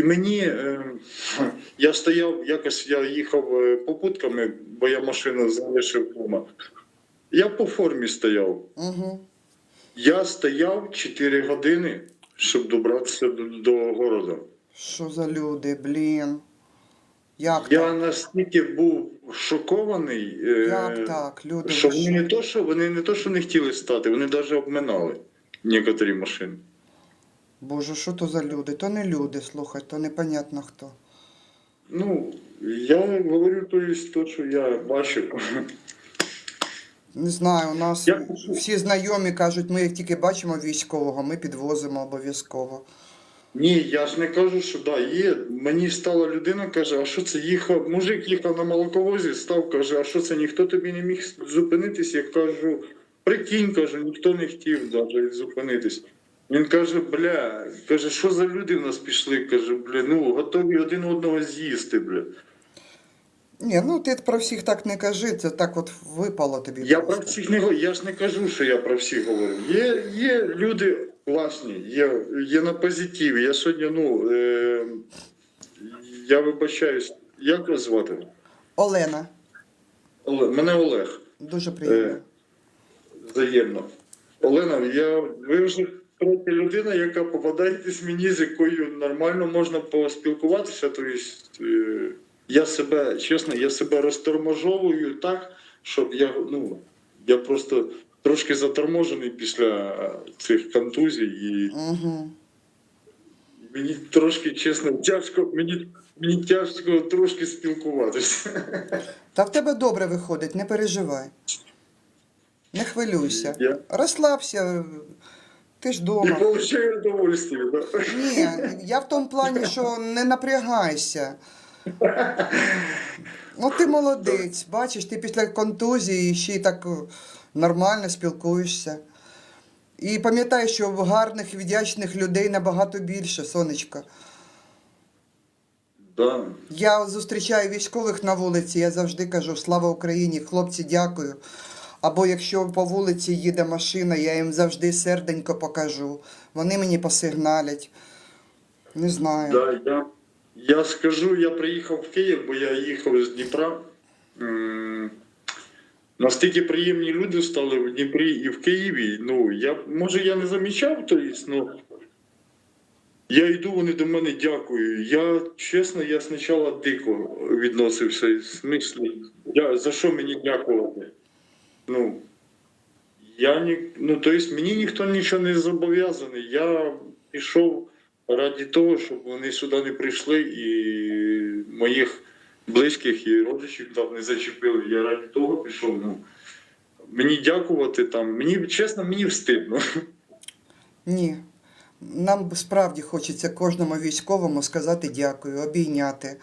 І мені е, я стояв, якось я їхав е, попутками, бо я машину залишив вдома. Я по формі стояв. Угу. Я стояв 4 години, щоб добратися до, до города. Що за люди, блін? Як Я так? настільки був шокований, е, Як так? Люди, що ви вони не то, що вони не то, що не хотіли стати, вони навіть обминали некоторі машини. Боже, що то за люди? То не люди, слухай, то непонятно хто. Ну, я говорю то, то що я бачив. Не знаю, у нас Я- всі знайомі кажуть, ми як тільки бачимо військового, ми підвозимо обов'язково. Ні, я ж не кажу, що да, є. Мені стала людина, каже, а що це їхав? Мужик їхав на молоковозі, став, каже, а що це ніхто тобі не міг зупинитись? Я кажу, прикинь, кажу, ніхто не хотів навіть зупинитись. Він каже, бля, каже, що за люди в нас пішли? Каже, бля, ну готові один одного з'їсти, бля. Ні, ну ти про всіх так не кажи, це так от випало тобі. Я про всіх не говорю, я ж не кажу, що я про всіх говорю. Є, є люди класні, є, є на позитиві. Я сьогодні, ну, е, я вибачаюсь, як вас звати? Олена, Олег, мене Олег. дуже приємно. Е, взаємно. Олена, я, ви вже третя людина, яка попадаєтесь мені, з якою нормально можна поспілкуватися. Тобто, я себе, чесно, я себе розторможовую так, щоб я, ну, я просто трошки заторможений після цих контузій, і Угу. мені трошки, чесно, тяжко, мені, мені тяжко трошки спілкуватися. Та в тебе добре виходить, не переживай. Не хвилюйся. Я Розслабся, ти ж дома. отримую удовольствия. Да? Ні, я в тому плані, що не напрягайся. Ну, ти молодець, бачиш, ти після контузії ще й так нормально спілкуєшся. І пам'ятай, що гарних і вдячних людей набагато більше, сонечко. Да. Я зустрічаю військових на вулиці, я завжди кажу слава Україні, хлопці, дякую. Або якщо по вулиці їде машина, я їм завжди серденько покажу. Вони мені посигналять. Не знаю. Да, я, я скажу, я приїхав в Київ, бо я їхав з Дніпра. Настільки приємні люди стали в Дніпрі і в Києві. Ну, я, може, я не замічав, то ну, я йду, вони до мене дякую. Я, чесно, я спочатку дико відносився. В смислі, я, за що мені дякувати? Ну, я ні, ну, то есть, мені ніхто нічого не зобов'язаний. Я пішов раді того, щоб вони сюди не прийшли і моїх близьких і родичів там не зачепили. Я раді того пішов. Ну, мені дякувати там. Мені чесно, мені встидно. Ні. Нам справді хочеться кожному військовому сказати дякую, обійняти.